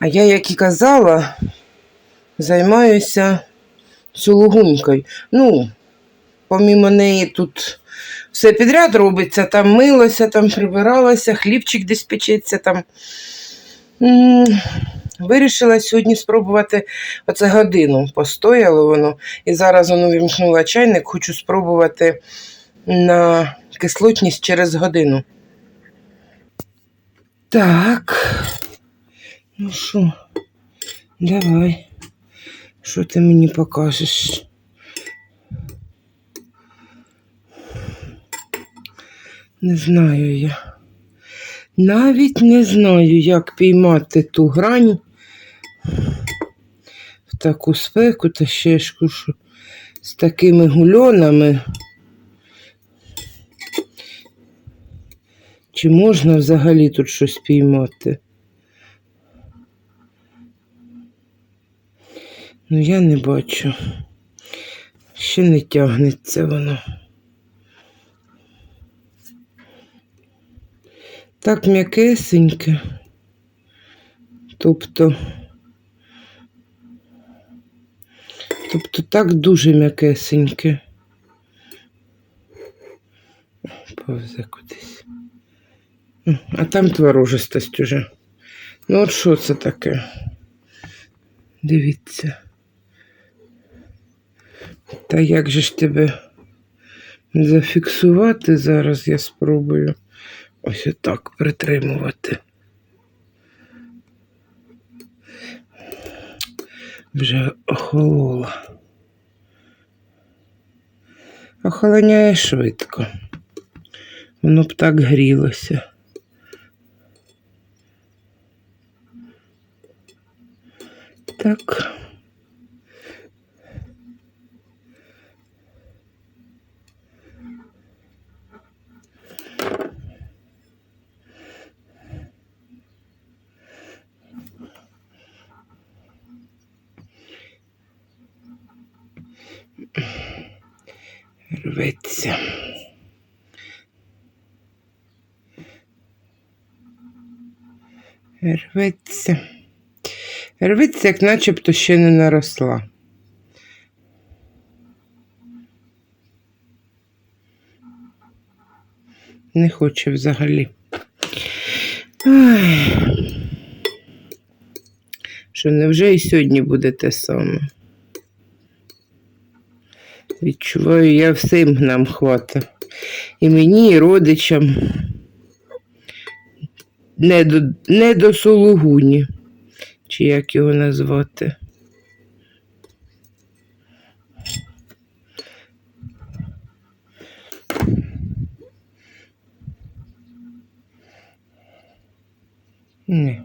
А я, як і казала, займаюся сулугунькою. Ну, помімо неї тут все підряд робиться, там милося, там прибиралося, хлібчик десь печеться там. Вирішила сьогодні спробувати оце годину. Постояло воно. І зараз воно вімкнула чайник, хочу спробувати на кислотність через годину. Так. Ну що, давай. Що ти мені покажеш? Не знаю я. Навіть не знаю, як піймати ту грань таку спеку та ще ж з такими гульонами. Чи можна взагалі тут щось піймати? Ну, я не бачу. Ще не тягнеться воно. Так м'якесеньке. Тобто, тобто так дуже м'якесеньке. Повзе кудись. А там творожистость уже. Ну от що це таке? Дивіться. Та як же ж тебе зафіксувати зараз я спробую ось отак притримувати. Вже охолола. Охолоняє швидко. Воно б так грілося. Так. Рветься. Рветься. Рветься, як начебто ще не наросла. Не хоче взагалі. Ай. Що невже і сьогодні буде те саме? Відчуваю, я всім нам хвата. І мені, і родичам. Не до, не до сулугуні, чи як його назвати. Ні.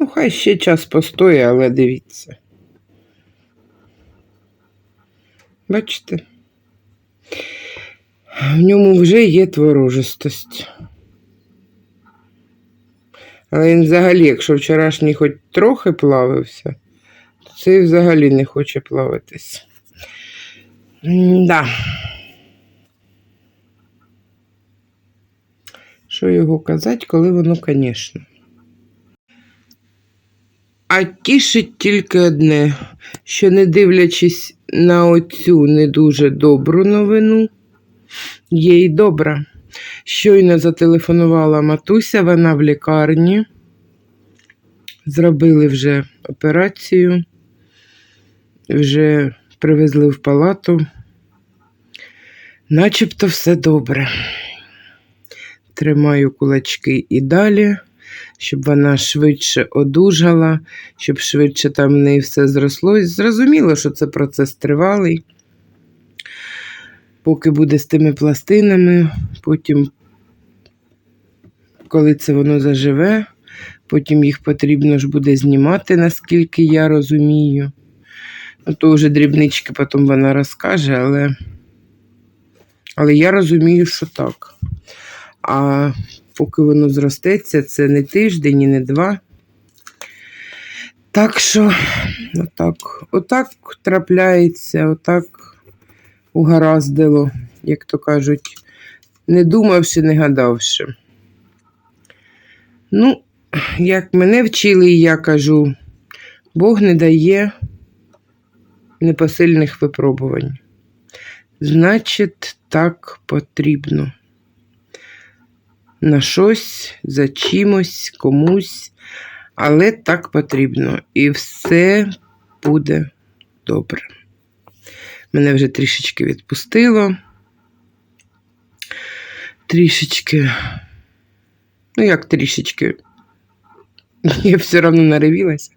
Ну, хай ще час постоє, але дивіться. Бачите? В ньому вже є творожистость. Але він взагалі, якщо вчорашній хоч трохи плавився, то цей взагалі не хоче плаватись. Да. Що його казати, коли воно, звісно. А тішить тільки одне, що не дивлячись на оцю не дуже добру новину, є й добра. Щойно зателефонувала матуся, вона в лікарні. Зробили вже операцію, вже привезли в палату. Начебто все добре. Тримаю кулачки і далі, щоб вона швидше одужала, щоб швидше там в неї все зросло. Зрозуміло, що це процес тривалий. Поки буде з тими пластинами, потім, коли це воно заживе, потім їх потрібно ж буде знімати, наскільки я розумію. Ну, то вже дрібнички потім вона розкаже, але, але я розумію, що так. А поки воно зростеться, це не тиждень і не два. Так що, отак, отак трапляється, отак угараздило, як то кажуть, не думавши, не гадавши. Ну, як мене вчили, і я кажу, Бог не дає непосильних випробувань. Значить, так потрібно. На щось, за чимось, комусь, але так потрібно. І все буде добре. Мене вже трішечки відпустило. Трішечки. Ну, як трішечки. Я все одно наревілася.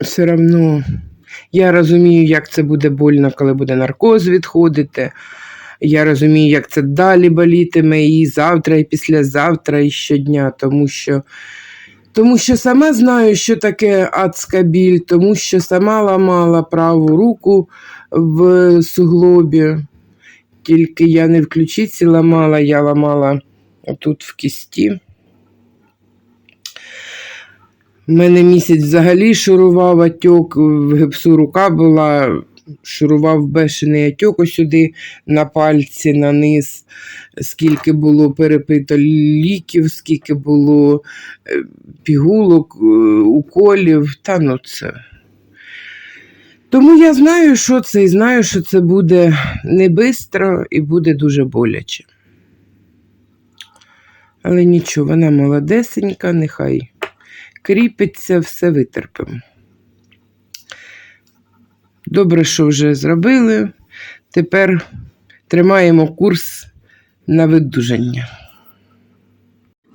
Все одно я розумію, як це буде больно, коли буде наркоз відходити. Я розумію, як це далі болітиме і завтра, і післязавтра, і щодня, тому що, тому що сама знаю, що таке адська біль, тому що сама ламала праву руку в суглобі. Тільки я не в ключиці ламала, я ламала тут в кісті. У мене місяць взагалі шурував отек, в гипсу рука була, шурував бешений отек сюди на пальці, на низ, скільки було перепито ліків, скільки було е, пігулок, е, уколів, та ну це. Тому я знаю, що це, і знаю, що це буде не бистро і буде дуже боляче. Але нічого, вона молодесенька, нехай кріпиться, все витерпимо. Добре, що вже зробили. Тепер тримаємо курс на видужання.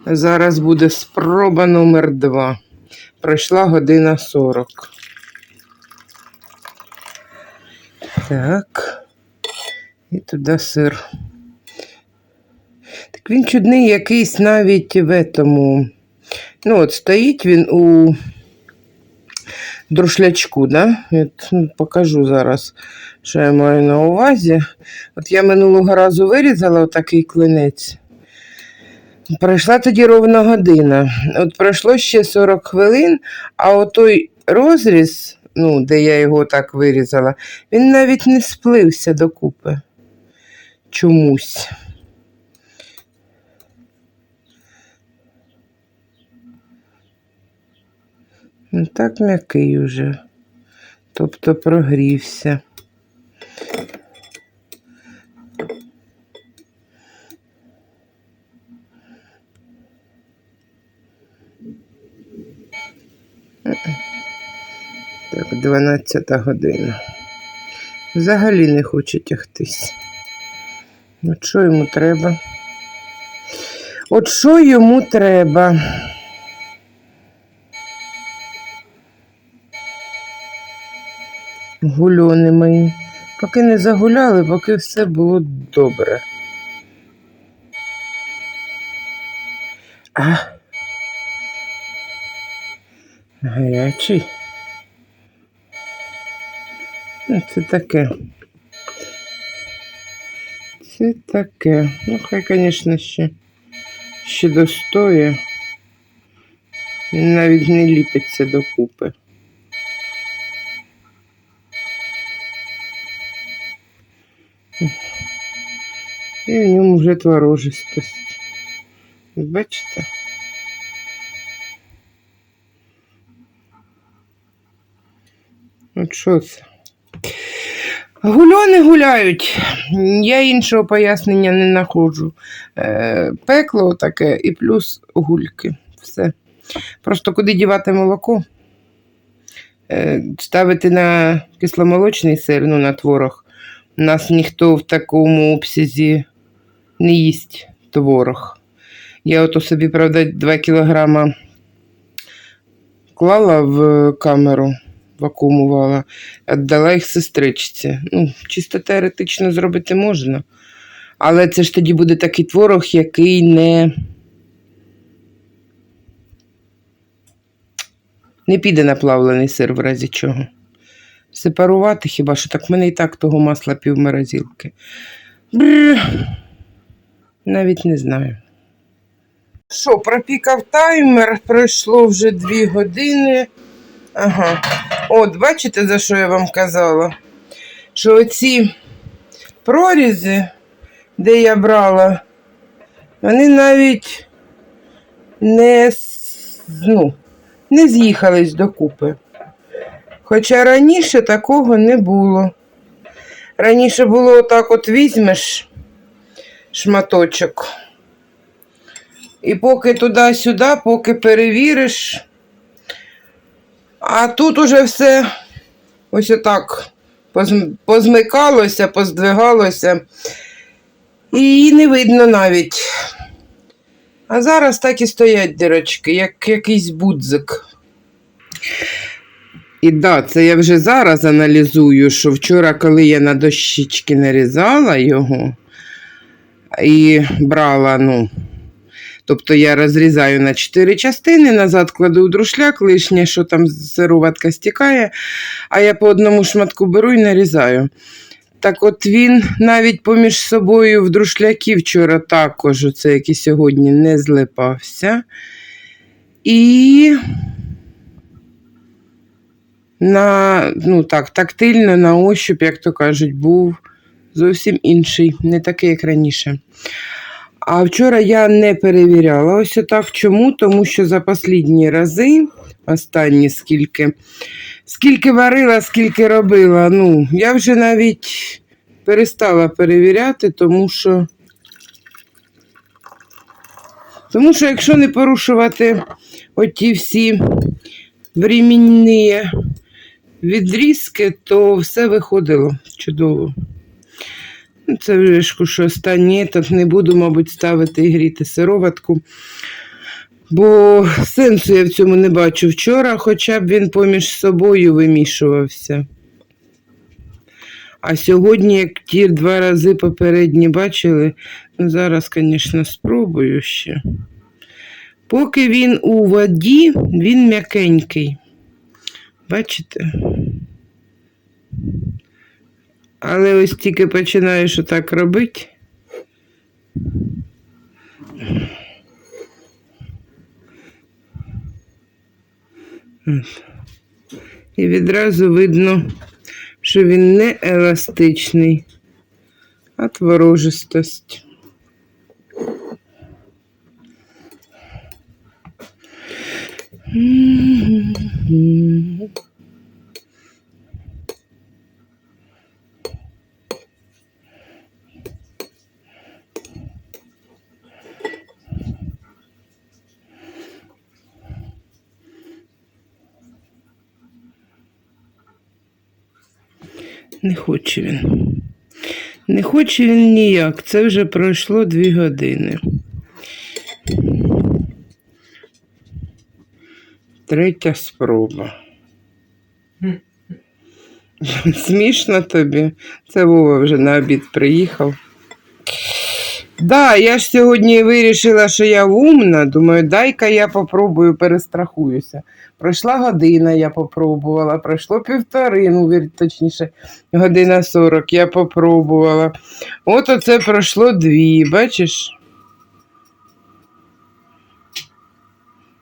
Зараз буде спроба номер 2 Пройшла година 40. Так. І туди сир. Так він чудний якийсь навіть в этому. Ну, от стоїть він у друшлячку, да? От, ну, покажу зараз, що я маю на увазі. От я минулого разу вирізала отакий клинець. Пройшла тоді ровно година. От пройшло ще 40 хвилин, а отой розріз, ну, де я його так вирізала, він навіть не сплився докупи. Чомусь. Ну, так м'який уже. Тобто прогрівся. Так, 12 година. Взагалі не хоче тягтись. От що йому треба? От що йому треба? Гульони мої. Поки не загуляли, поки все було добре. А. Гарячий. Ну, Це таке. Це таке. Ну, хай, звісно, ще, ще достоє. Навіть не ліпиться докупи. І в ньому вже творожистость. Бачите? От що це? Гульони гуляють. Я іншого пояснення не знаходжу. Е, пекло таке і плюс гульки. Все. Просто куди дівати молоко? Е, ставити на кисломолочний сир, ну, на творог. Нас ніхто в такому обсязі не їсть творог. Я ото собі, правда, 2 кілограма клала в камеру, вакуумувала, віддала їх сестричці. Ну, чисто теоретично зробити можна. Але це ж тоді буде такий творог, який не. Не піде на плавлений сир в разі чого. Сепарувати хіба що так в мене і так того масла півморозилки. Навіть не знаю. Що, пропікав таймер, пройшло вже дві години. Ага. От, бачите, за що я вам казала? Що оці прорізи, де я брала, вони навіть не, ну, не з'їхались докупи. Хоча раніше такого не було. Раніше було отак от візьмеш шматочок. І поки туди-сюди, поки перевіриш. А тут уже все ось отак позмикалося, поздвигалося. І її не видно навіть. А зараз так і стоять дірочки, як якийсь будзик. І да, це я вже зараз аналізую, що вчора, коли я на дощечки нарізала його і брала, ну, тобто я розрізаю на чотири частини, назад кладу в друшляк, лишнє, що там сироватка стікає, а я по одному шматку беру і нарізаю. Так от він навіть поміж собою в друшляки вчора також, оце і сьогодні, не злипався. І на, ну так, тактильно, на ощуп, як то кажуть, був зовсім інший, не такий, як раніше. А вчора я не перевіряла ось так. Чому? Тому що за останні рази, останні скільки, скільки варила, скільки робила, ну, я вже навіть перестала перевіряти, тому що. Тому що якщо не порушувати оті всі временні відрізки, то все виходило чудово. Ну, Це вже що останнє, так не буду, мабуть, ставити і гріти сироватку. Бо сенсу я в цьому не бачу вчора, хоча б він поміж собою вимішувався. А сьогодні, як ті два рази попередні бачили, ну зараз, звісно, спробую ще. Поки він у воді, він м'якенький. Бачите? Але ось тільки починаєш отак робити. І відразу видно, що він не еластичний, а творожистость. Не хоче він. Не хоче він ніяк. Це вже пройшло дві години. Третя спроба. Смішно тобі. Це Вова вже на обід приїхав. Да, я ж сьогодні вирішила, що я умна. Думаю, дай-ка я попробую, перестрахуюся. Пройшла година, я попробувала. Пройшло півтори, ну, точніше, година сорок я попробувала. От оце пройшло дві, бачиш?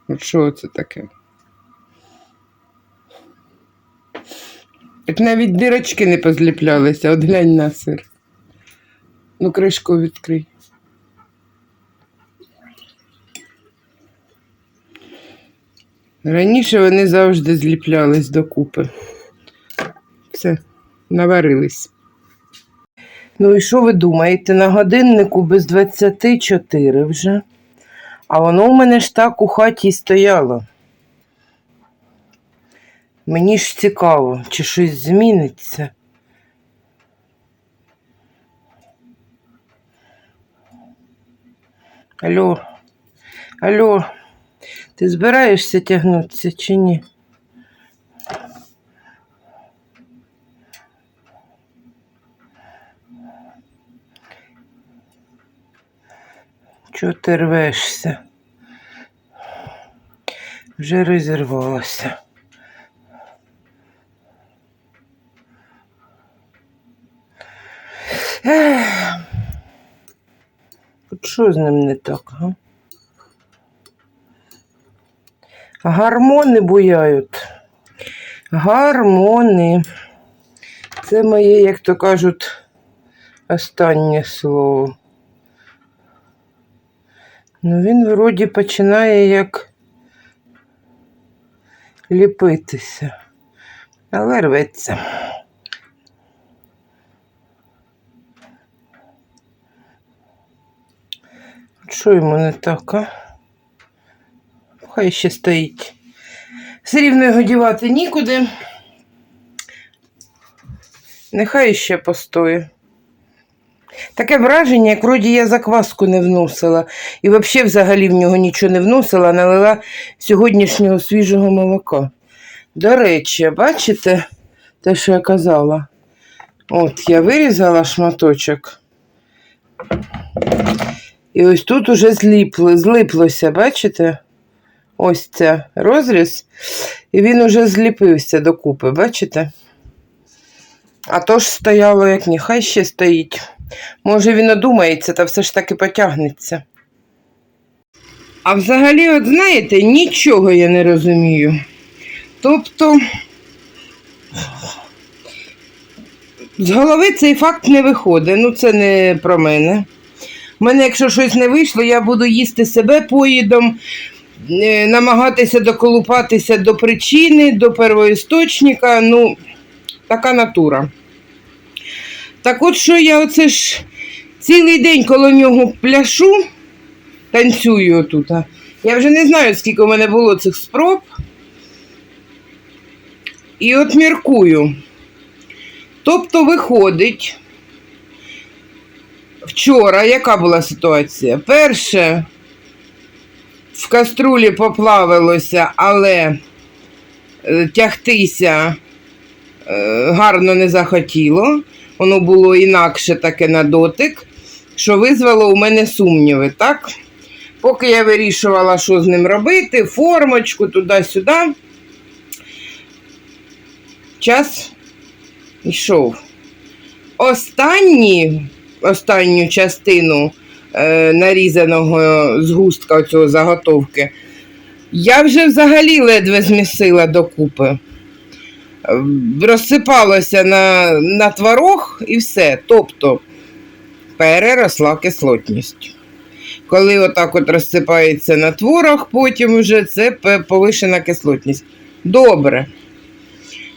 От що це таке? Як навіть дирочки не позліплялися, от глянь на сир. Ну, кришку відкрий. Раніше вони завжди зліплялись докупи. Все, наварились. Ну і що ви думаєте? На годиннику без 24 вже. А воно у мене ж так у хаті стояло. Мені ж цікаво, чи щось зміниться. Алло, алло, ти збираєшся тягнутися чи ні? Чого ти рвешся? Вже розірвалося. Ех. От що з ним не так, га? Гормони буяють. Гормони. Це моє, як то кажуть, останнє слово. Ну, він вроді починає як ліпитися, але рветься. Що йому не так, а? Хай ще стоїть. Все рівно його дівати нікуди. Нехай ще постоє. Таке враження, як вроді я закваску не вносила. І взагалі взагалі в нього нічого не вносила, налила сьогоднішнього свіжого молока. До речі, бачите те, що я казала? От я вирізала шматочок. І ось тут уже зліпло, злиплося, бачите? Ось це розріз. І він уже зліпився докупи, бачите? А то ж стояло як ні, хай ще стоїть. Може він одумається та все ж таки потягнеться. А взагалі, от знаєте, нічого я не розумію. Тобто, з голови цей факт не виходить. Ну, це не про мене. У мене, якщо щось не вийшло, я буду їсти себе поїдом, е, намагатися доколупатися до причини, до первоісточника. Ну, така натура. Так от що я оце ж цілий день коло нього пляшу, танцюю отут. Я вже не знаю, скільки у мене було цих спроб. І от міркую. Тобто виходить, вчора яка була ситуація? Перше, в каструлі поплавилося, але е, тягтися е, гарно не захотіло. Воно було інакше таке на дотик, що визвало у мене сумніви, так? Поки я вирішувала, що з ним робити, формочку туди-сюди. Час йшов. Останні, останню частину е, нарізаного згустка цього заготовки я вже взагалі ледве змісила докупи. Е, Розсипалося на, на творог і все. Тобто переросла кислотність. Коли отак от розсипається на творог, потім вже це повишена кислотність. Добре.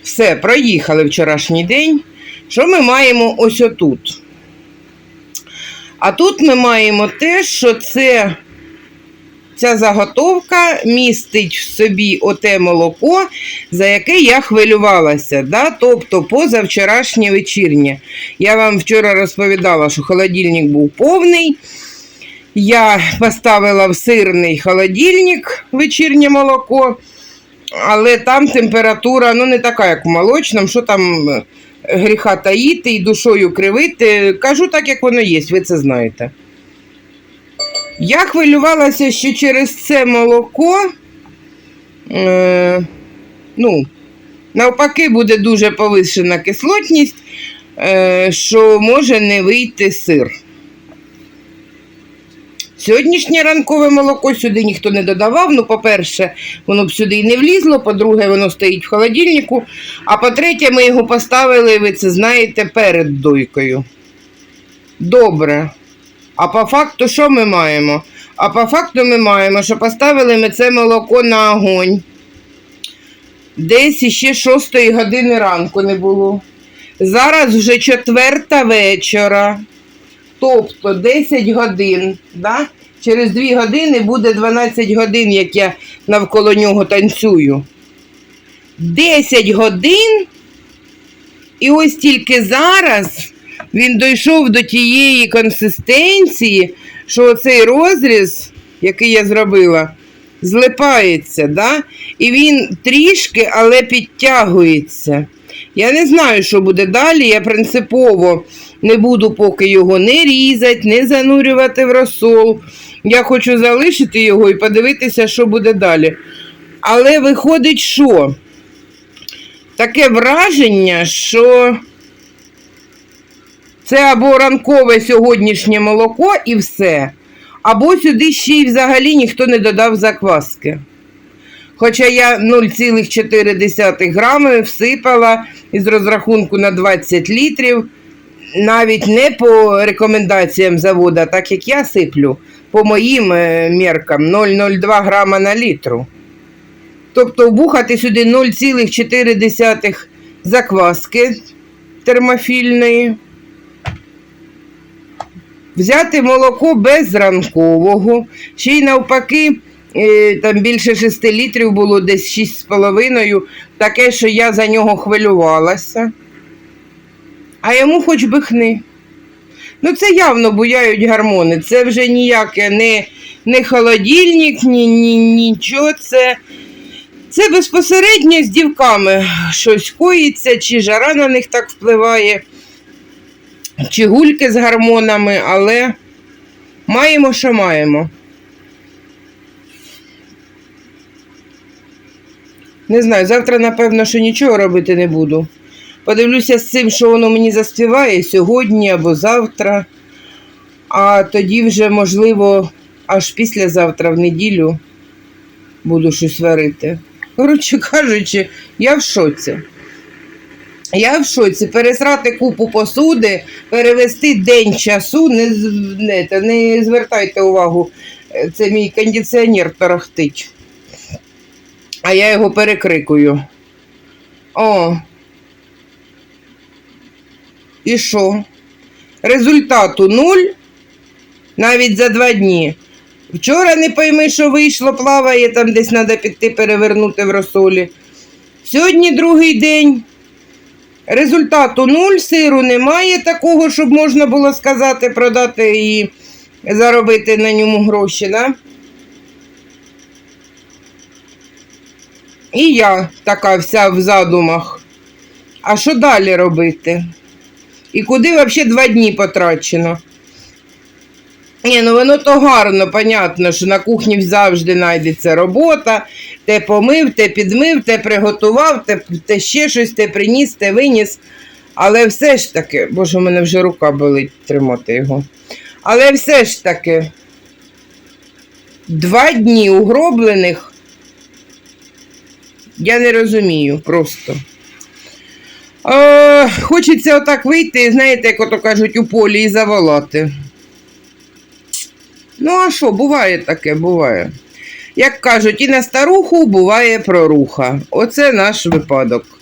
Все, проїхали вчорашній день. Що ми маємо ось отут? А тут ми маємо те, що це, ця заготовка містить в собі оте молоко, за яке я хвилювалася. Да? Тобто позавчорашнє вечірнє. Я вам вчора розповідала, що холодильник був повний. Я поставила в сирний холодильник вечірнє молоко, але там температура ну, не така, як в молочному, що там гріха таїти і душою кривити. Кажу так, як воно є, ви це знаєте. Я хвилювалася, що через це молоко, е, ну, навпаки, буде дуже повищена кислотність, е, що може не вийти сир. Сьогоднішнє ранкове молоко сюди ніхто не додавав. Ну, по-перше, воно б сюди і не влізло, по-друге, воно стоїть в холодильнику. А по-третє, ми його поставили, ви це знаєте, перед дойкою. Добре. А по факту, що ми маємо? А по факту ми маємо, що поставили ми це молоко на огонь. Десь іще 6 години ранку не було. Зараз вже четверта вечора. Тобто 10 годин, да? через 2 години буде 12 годин, як я навколо нього танцюю. 10 годин, і ось тільки зараз він дійшов до тієї консистенції, що оцей розріз, який я зробила, злипається, да? і він трішки, але підтягується. Я не знаю, що буде далі. Я принципово не буду поки його не різати, не занурювати в розсол. Я хочу залишити його і подивитися, що буде далі. Але виходить, що таке враження, що це або ранкове сьогоднішнє молоко і все, Або сюди ще й взагалі ніхто не додав закваски. Хоча я 0,4 грами всипала із розрахунку на 20 літрів, навіть не по рекомендаціям завода, так як я сиплю, по моїм е, міркам 0,02 грама на літру. Тобто вбухати сюди 0,4 закваски термофільної. Взяти молоко без ранкового, ще й навпаки, там більше 6 літрів було десь 6,5, таке, що я за нього хвилювалася. А йому хоч би хни. Ну, це явно буяють гормони. Це вже ніяке не, не холодильник, ні, ні, нічого. Це, це безпосередньо з дівками щось коїться, чи жара на них так впливає, чи гульки з гормонами, але маємо, що маємо. Не знаю, завтра, напевно, що нічого робити не буду. Подивлюся з цим, що воно мені заспіває сьогодні або завтра, а тоді вже, можливо, аж післязавтра в неділю буду щось варити. Коротше кажучи, я в шоці. Я в шоці. Пересрати купу посуди, перевести день часу, не, не, не звертайте увагу, е, це мій кондиціонер торохтить. А я його перекрикую. О. І що? Результату нуль навіть за два дні. Вчора не пойми, що вийшло, плаває, там десь треба піти перевернути в розсолі. Сьогодні другий день. Результату нуль, сиру немає такого, щоб можна було сказати, продати і заробити на ньому гроші, да? І я така вся в задумах. А що далі робити? І куди взагалі два дні потрачено? Ні, ну воно то гарно, понятно, що на кухні завжди знайдеться робота, те помив, те підмив, те приготував, те, те ще щось, те приніс, те виніс. Але все ж таки, боже, у мене вже рука болить тримати його. Але все ж таки, два дні угроблених я не розумію просто. Е, хочеться отак вийти, знаєте, як ото кажуть, у полі і заволати. Ну, а що, буває таке, буває. Як кажуть, і на старуху буває проруха. Оце наш випадок.